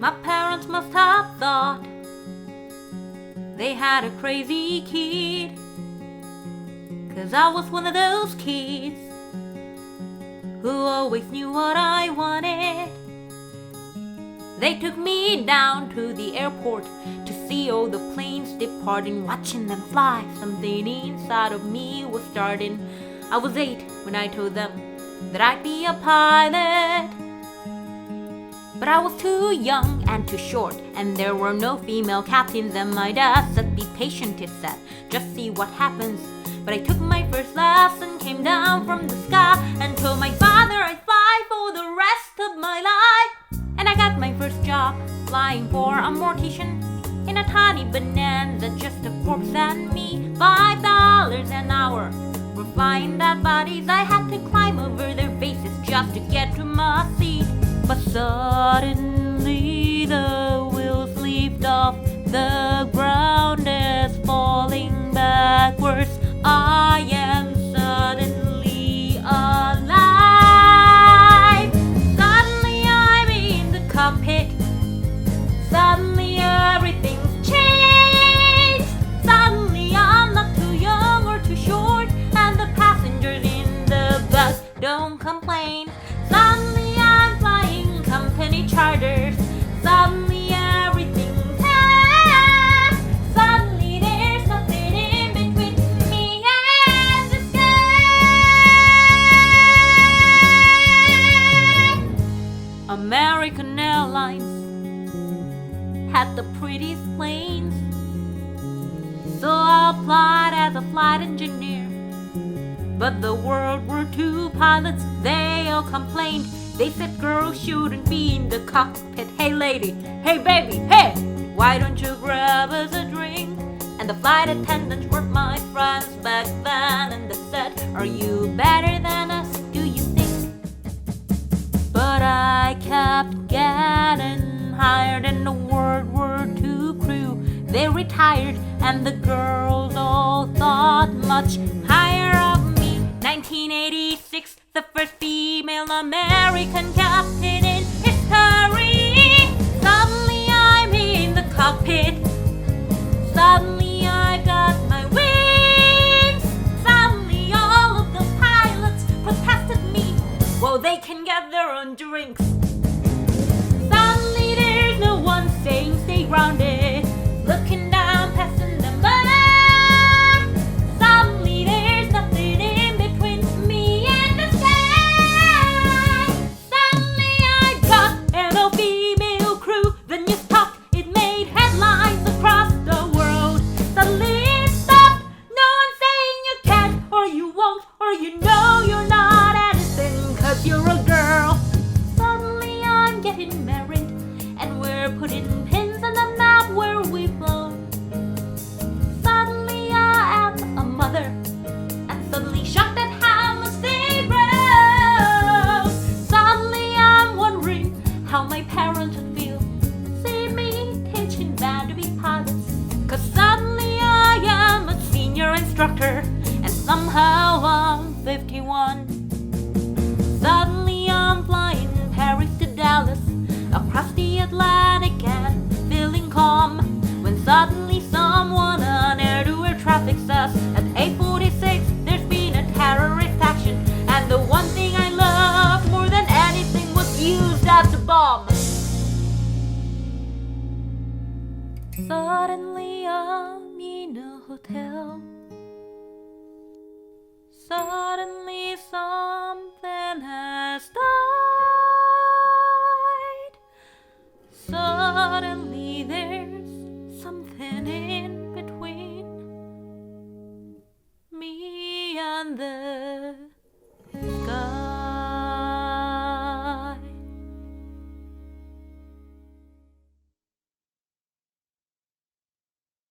My parents must have thought they had a crazy kid. Cause I was one of those kids who always knew what I wanted. They took me down to the airport to see all the planes departing, watching them fly. Something inside of me was starting. I was eight when I told them that I'd be a pilot. But I was too young and too short, and there were no female captains. And my dad said, Be patient, it said, just see what happens. But I took my first lesson, came down from the sky, and told my father I'd fly for the rest of my life. And I got my first job flying for a mortician in a tiny bonanza, just a corpse and me. Five dollars an hour for flying that bodies. I had to climb over suddenly planes. So I applied as a flight engineer. But the world were two pilots, they all complained. They said girls shouldn't be in the cockpit. Hey lady, hey baby, hey, why don't you grab us a drink? And the flight attendants were my friends back then, and they said, Are you better than us? Do you think? But I kept getting higher than the World War II. They retired, and the girls all thought much higher of me. 1986, the first female American captain in history. Suddenly I'm in the cockpit. Suddenly I got my wings. Suddenly all of the pilots protested me. Well, they can get their own drinks. Suddenly there's no one saying stay grounded. Won't you know you're not anything 'cause you're a girl. Suddenly I'm getting married and we're putting pins on the map where we've flown. Suddenly I am a mother and suddenly shocked at how much they grow. Suddenly I'm wondering how my parents would feel. See me teaching band to be pilots. Cause suddenly I am a senior instructor somehow I'm 51. Suddenly I'm flying Paris to Dallas, across the Atlantic and feeling calm. When suddenly someone on air-to-air traffic says at 8:46 there's been a terrorist action, and the one thing I loved more than anything was used as a bomb. Suddenly I'm in a hotel. Suddenly something has died. Suddenly there's something in between me and the